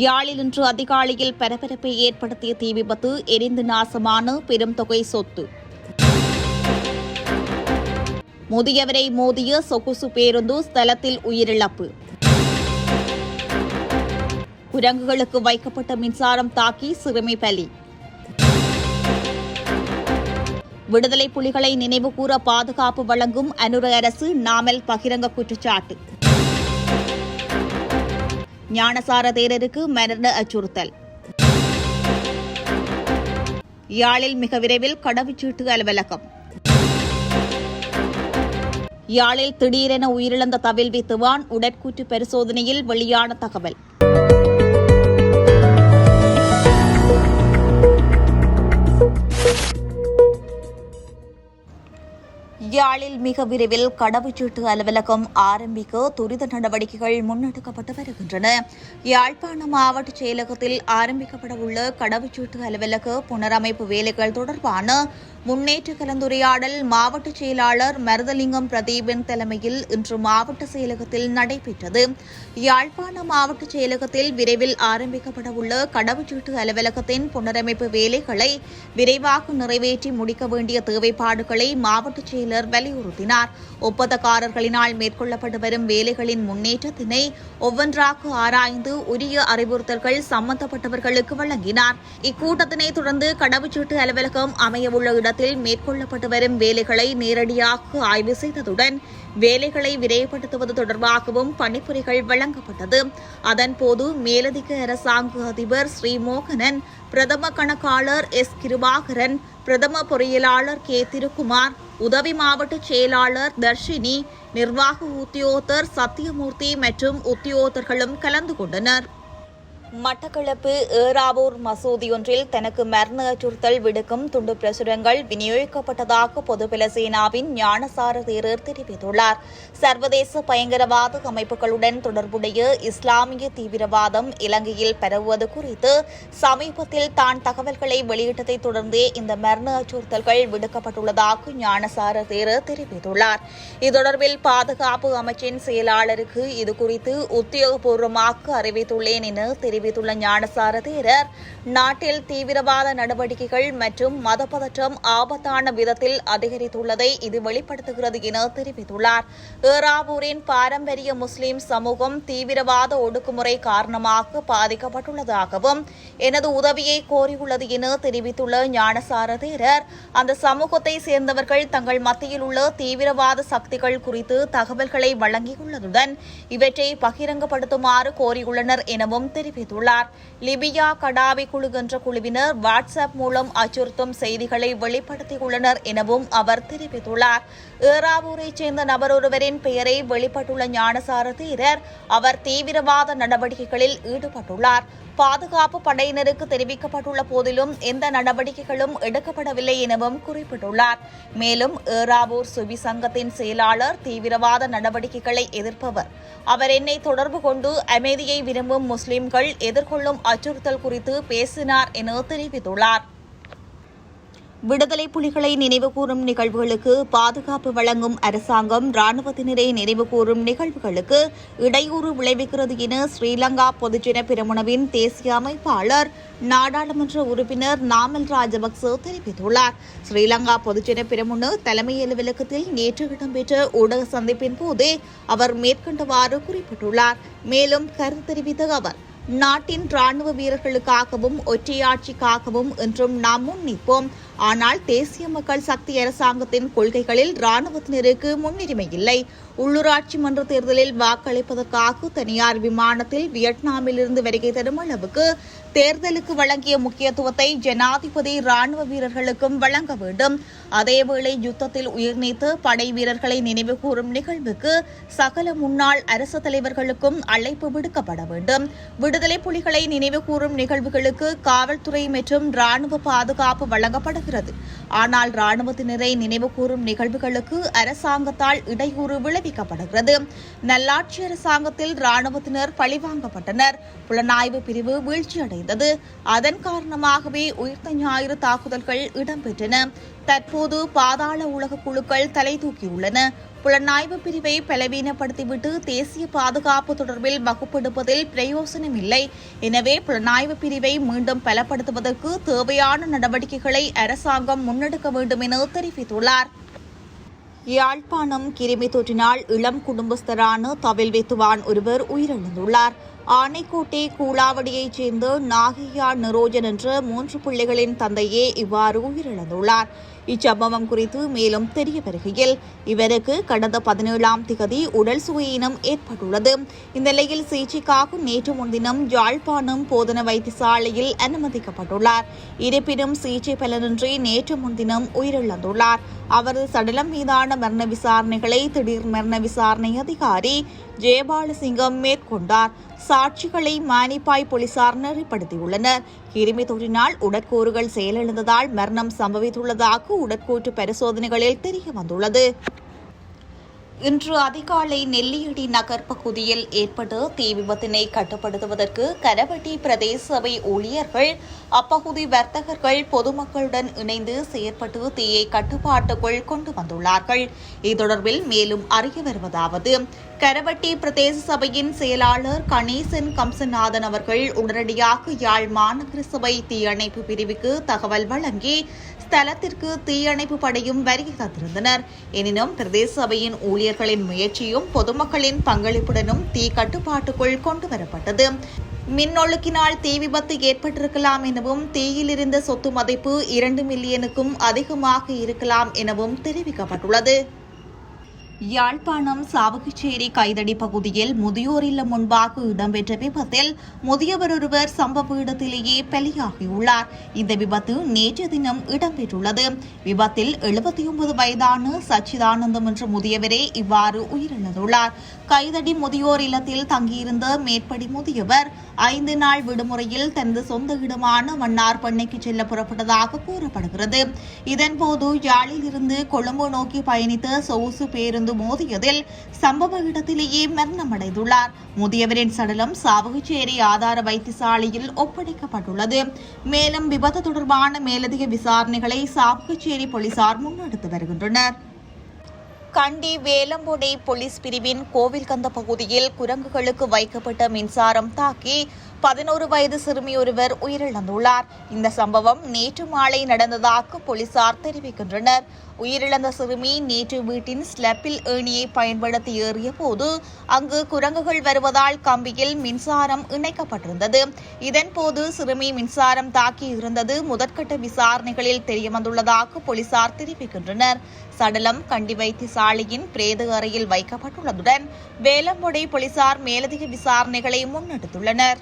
யாழில் இன்று அதிகாலையில் பரபரப்பை ஏற்படுத்திய தீ விபத்து எரிந்து நாசமான பெரும் தொகை சொத்து. முதியவரை மோதிய சொகுசு பேருந்து ஸ்தலத்தில் உயிரிழப்பு. குரங்குகளுக்கு வைக்கப்பட்ட மின்சாரம் தாக்கி சிறுமி பலி. விடுதலை புலிகளை நினைவுகூர பாதுகாப்பு வழங்கும் அனுர அரசு நாமல் பகிரங்க குற்றச்சாட்டு. ஞானசார தேரருக்கு மரண அச்சுறுத்தல். யாழில் மிக விரைவில் கடவுச்சீட்டு அலுவலகம். யாழில் திடீரென உயிரிழந்த தவில்வி திவான் உடற்கூற்று பரிசோதனையில் வெளியான தகவல். யாழில் மிக விரைவில் கடவுச்சீட்டு அலுவலகம் ஆரம்பிக்க துரித நடவடிக்கைகள் முன்னெடுக்கப்பட்டு வருகின்றன. யாழ்ப்பாண மாவட்ட செயலகத்தில் ஆரம்பிக்கப்பட உள்ள கடவுச்சீட்டு அலுவலக புனரமைப்பு வேலைகள் தொடர்பான முன்னேற்ற கலந்துரையாடல் மாவட்ட செயலாளர் மருதலிங்கம் பிரதீபன் தலைமையில் இன்று மாவட்ட செயலகத்தில் நடைபெற்றது. யாழ்ப்பாண மாவட்ட செயலகத்தில் விரைவில் ஆரம்பிக்கப்படவுள்ள கடவுச்சீட்டு அலுவலகத்தின் புனரமைப்பு வேலைகளை விரைவாக நிறைவேற்றி முடிக்க வேண்டிய தேவைப்பாடுகளை மாவட்ட செயலர் வலியுறுத்தினார். ஒப்பந்தக்காரர்களினால் மேற்கொள்ளப்பட்டு வரும் வேலைகளின் முன்னேற்றத்தினை ஒவ்வொன்றாக ஆராய்ந்து உரிய அறிவுறுத்தல்கள் சம்பந்தப்பட்டவர்களுக்கு வழங்கினார். இக்கூட்டத்தினை தொடர்ந்து கடவுச்சீட்டு அலுவலகம் அமையவுள்ள இடத்தில் மேற்கொள்ளப்பட்டு வரும் வேலைகளை நேரடியாக ஆய்வு செய்ததுடன் வேலைகளை விரைவுபடுத்துவது தொடர்பாகவும் பணிப்புரைகள் வழங்கப்பட்டது. அதன்போது மேலதிக அரசாங்க அதிபர் ஸ்ரீ மோகனன் பிரதம கணக்காளர் எஸ். கிருபாகரன் பிரதம பொறியியலாளர் கே. திருக்குமார் உதவி மாவட்ட செயலாளர் தர்ஷினி நிர்வாக உத்தியோகத்தர் சத்தியமூர்த்தி மற்றும் உத்தியோகத்தர்களும் கலந்து கொண்டனர். மட்டக்களப்பு ஏறாவூர் மசூதியொன்றில் தனக்கு மரண அச்சுறுத்தல் விடுக்கும் துண்டு பிரசுரங்கள் விநியோகிக்கப்பட்டதாக பொதுபல சேனாவின் ஞானசார தேரர் தெரிவித்துள்ளார். சர்வதேச பயங்கரவாத அமைப்புகளுடன் தொடர்புடைய இஸ்லாமிய தீவிரவாதம் இலங்கையில் பரவுவது குறித்து சமீபத்தில் தான் தகவல்களை வெளியிட்டதை தொடர்ந்தே இந்த மரண அச்சுறுத்தல்கள் விடுக்கப்பட்டுள்ளதாக ஞானசார தேரர் தெரிவித்துள்ளார். இது தொடர்பில் பாதுகாப்பு அமைச்சின் செயலாளருக்கு இதுகுறித்து உத்தியோகபூர்வமாக அறிவித்துள்ளேன் என தெரிவித்தார் தெரிவித்துள்ள ஞானசார தேரர் நாட்டில் தீவிரவாத நடவடிக்கைகள் மற்றும் மதப்பதற்றம் ஆபத்தான விதத்தில் அதிகரித்துள்ளதை இது வெளிப்படுத்துகிறது என தெரிவித்துள்ளார். ஏறாவூரின் பாரம்பரிய முஸ்லிம் சமூகம் தீவிரவாத ஒடுக்குமுறை காரணமாக பாதிக்கப்பட்டுள்ளதாகவும் எனது உதவியை கோரியுள்ளது என தெரிவித்துள்ள ஞானசார தேரர் அந்த சமூகத்தை சேர்ந்தவர்கள் தங்கள் மத்தியில் உள்ள தீவிரவாத சக்திகள் குறித்து தகவல்களை வழங்கியுள்ளதுடன் இவற்றை பகிரங்கப்படுத்துமாறு கோரியுள்ளனர் எனவும் தெரிவித்துள்ளார். லிபியா கடாவி குழு என்ற குழுவினர் வாட்ஸ்அப் மூலம் அச்சுறுத்தும் செய்திகளை வெளிப்படுத்தியுள்ளனர் எனவும் அவர் தெரிவித்துள்ளார். ஏறாவூரைச் சேர்ந்த நபர் ஒருவரின் பெயரை வெளிப்பட்டுள்ள ஞானசார தீரர் அவர் தீவிரவாத நடவடிக்கைகளில் ஈடுபட்டுள்ளார். பாதுகாப்பு படையினருக்கு தெரிவிக்கப்பட்டுள்ள போதிலும் எந்த நடவடிக்கைகளும் எடுக்கப்படவில்லை எனவும் குறிப்பிட்டுள்ளார். மேலும் ஏறாவூர் சுவி சங்கத்தின் செயலாளர் தீவிரவாத நடவடிக்கைகளை எதிர்ப்பவர். அவர் என்னை தொடர்பு கொண்டு அமைதியை விரும்பும் முஸ்லிம்கள் எதிர்கொள்ளும் அச்சுறுத்தல் குறித்து பேசினார் என தெரிவித்துள்ளார். விடுதலை புலிகளை நினைவுகூரும் நிகழ்வுகளுக்கு பாதுகாப்பு வழங்கும் அரசாங்கம் ராணுவத்தினரை நினைவுகூரும் நிகழ்வுகளுக்கு இடையூறு விளைவிக்கிறது என ஸ்ரீலங்கா பொதுஜன பிரமுனவின் தேசிய அமைப்பாளர் நாடாளுமன்ற உறுப்பினர் நாமல் ராஜபக்ச தெரிவித்துள்ளார். ஸ்ரீலங்கா பொதுஜன பிரமுன தலைமை அலுவலகத்தில் நேற்று இடம்பெற்ற ஊடக சந்திப்பின் போதே அவர் மேற்கண்டவாறு குறிப்பிட்டுள்ளார். மேலும் கருத்து தெரிவித்த அவர் நாட்டின் ராணுவ வீரர்களுக்காகவும் ஒற்றையாட்சிக்காகவும் என்றும் நாம் முன்னிப்போம் ஆனால் தேசிய மக்கள் சக்தி அரசாங்கத்தின் கொள்கைகளில் ராணுவத்தினருக்கு முன்னுரிமை இல்லை. உள்ளூராட்சி மன்ற தேர்தலில் வாக்களிப்பதற்காக தனியார் விமானத்தில் வியட்நாமில் இருந்து வருகை தரும் அளவுக்கு தேர்தலுக்கு வழங்கிய முக்கியத்துவத்தை ஜனாதிபதி ராணுவ வீரர்களுக்கும் வழங்க வேண்டும். அதேவேளை யுத்தத்தில் உயிர் நீத்து படை வீரர்களை நினைவுகூரும் நிகழ்வுக்கு சகல முன்னாள் அரசு தலைவர்களுக்கும் அழைப்பு விடுக்கப்பட வேண்டும். விடுதலை புலிகளை நினைவுகூரும் நிகழ்வுகளுக்கு காவல்துறை மற்றும் ராணுவ பாதுகாப்பு வழங்கப்படுகிறது ஆனால் ராணுவத்தினரை நினைவுகூரும் நிகழ்வுகளுக்கு அரசாங்கத்தால் இடையூறு விளைவிக்கப்படுகிறது. நல்லாட்சி அரசாங்கத்தில் ராணுவத்தினர் பழிவாங்கப்பட்டனர். புலனாய்வு பிரிவு வீழ்ச்சியடைந்தது. அதன் காரணமாகவே உயிர்த்த ஞாயிறு தாக்குதல்கள் இடம்பெற்றன. தற்போது பாதாள உலக குழுக்கள் தலை தூக்கியுள்ளன. புலனாய்வு பிரிவை பலவீனப்படுத்திவிட்டு தேசிய பாதுகாப்பு தொடர்பில் வகுப்பெடுப்பதில் பிரயோசனமில்லை எனவே புலனாய்வு பிரிவை மீண்டும் பலப்படுத்துவதற்கு தேவையான நடவடிக்கைகளை அரசாங்கம் முன்னெடுக்க வேண்டும் என தெரிவித்துள்ளார். யாழ்ப்பாணம் கிருமி தொற்றினால் இளம் குடும்பஸ்தரான தவில் வெத்துவான் ஒருவர் உயிரிழந்துள்ளார். ஆனைக்கோட்டை கூலாவடியைச் சேர்ந்த நாகையா நிரோஜன் என்ற மூன்று பிள்ளைகளின் தந்தையே இவ்வாறு உயிரிழந்துள்ளார். இச்சம்பவம் குறித்து மேலும் தெரிய வருகையில் இவருக்கு கடந்த பதினேழாம் திகதி உடல் சுவையினம் ஏற்பட்டுள்ளது. இந்த நிலையில் சிகிச்சைக்காக நேற்று முன்தினம் யாழ்ப்பாணம் போதன வைத்தியசாலையில் அனுமதிக்கப்பட்டுள்ளார். இருப்பினும் சிகிச்சை பலனின்றி நேற்று முன்தினம் உயிரிழந்துள்ளார். அவரது சடலம் மீதான மரண விசாரணைகளை திடீர் மரண விசாரணை அதிகாரி ஜெயபாலசிங்கம் மேற்கொண்டார். சாட்சிகளை மானிப்பாய் போலீசார் நெறிப்படுத்தியுள்ளனர். கிருமி தொற்றினால் உடற்கூறுகள் செயலிழந்ததால் மரணம் சம்பவித்துள்ளதாக உடற்கூற்று பரிசோதனைகளில் தெரிய வந்துள்ளது இன்று அதிகாலை நெல்லியடி நகர் பகுதியில் ஏற்பட்ட தீ விபத்தினை கட்டுப்படுத்துவதற்கு கரவட்டி பிரதேச சபை ஊழியர்கள் அப்பகுதி வர்த்தகர்கள் பொதுமக்களுடன் இணைந்து செயற்பட்டு தீயை கட்டுப்பாட்டுக்குள் கொண்டு வந்துள்ளார்கள். இது தொடர்பில் மேலும் அறிய வருவதாவது கரவட்டி பிரதேச சபையின் செயலாளர் கணேசன் கம்சநாதன் அவர்கள் உடனடியாக யாழ் மாநகர சபை தீயணைப்பு பிரிவுக்கு தகவல் வழங்கி ஸ்தலத்திற்கு தீயணைப்பு படையும் வருகை காத்திருந்தனர் எனினும் பிரதேச சபையின் ஊழியர்களின் முயற்சியும் பொதுமக்களின் பங்களிப்புடனும் தீ கட்டுப்பாட்டுக்குள் கொண்டு வரப்பட்டது. மின்னொழுக்கினால் தீ விபத்து ஏற்பட்டிருக்கலாம் எனவும் தீயில் இருந்த சொத்து மதிப்பு இரண்டு மில்லியனுக்கும் அதிகமாக இருக்கலாம் எனவும் தெரிவிக்கப்பட்டுள்ளது. யாழ்ப்பாணம் சாவகச்சேரி கைதடி பகுதியில் முதியோர் இல்லம் முன்பாக இடம்பெற்ற விபத்தில் முதியவர் ஒருவர் சம்பவ இடத்திலேயே பலியாகியுள்ளார். இந்த விபத்து நேற்று தினம் இடம்பெற்றுள்ளது. விபத்தில் எழுபத்தி ஒன்பது வயதான சச்சிதானந்தம் என்ற முதியவரே இவ்வாறு உயிரிழந்துள்ளார். கைதடி முதியோர் இல்லத்தில் தங்கியிருந்த மேற்படி முதியவர் ஐந்து நாள் விடுமுறையில் தனது சொந்த இடமான மன்னார் பண்ணைக்கு செல்ல புறப்பட்டதாக கூறப்படுகிறது. இதன்போது யாழில் இருந்து கொழும்பு நோக்கி பயணித்த சொகுசு பேருந்து மோதியதில் சம்பவ இடத்திலேயே மரணமடைந்துள்ளார். முதியவரின் சடலம் சாவகச்சேரி ஆதார வைத்தியசாலையில் ஒப்படைக்கப்பட்டுள்ளது. மேலும் விபத்து தொடர்பான மேலதிக விசாரணைகளை சாவகச்சேரி போலீசார் முன்னெடுத்து வருகின்றனர். கண்டி வேலம்பொடை போலீஸ் பிரிவின் கோவில்கந்த பகுதியில் குரங்குகளுக்கு வைக்கப்பட்ட மின்சாரம் தாக்கி பதினோரு வயது சிறுமி ஒருவர் உயிரிழந்துள்ளார். இந்த சம்பவம் நேற்று மாலை நடந்ததாக போலீசார் தெரிவிக்கின்றனர். உயிரிழந்த சிறுமி நேற்று வீட்டின் ஸ்லெப்பில் ஏணியை பயன்படுத்தி ஏறிய போது அங்கு குரங்குகள் வருவதால் கம்பியில் மின்சாரம் இணைக்கப்பட்டிருந்தது. இதன்போது சிறுமி மின்சாரம் தாக்கி இருந்தது முதற்கட்ட விசாரணைகளில் தெரியவந்துள்ளதாக போலீசார் தெரிவிக்கின்றனர். சடலம் கண்டி வைத்தியசாலையின் பிரேத அறையில் வைக்கப்பட்டுள்ளதுடன் வேலம்பொடை போலீசார் மேலதிக விசாரணைகளை முன்னெடுத்துள்ளனர்.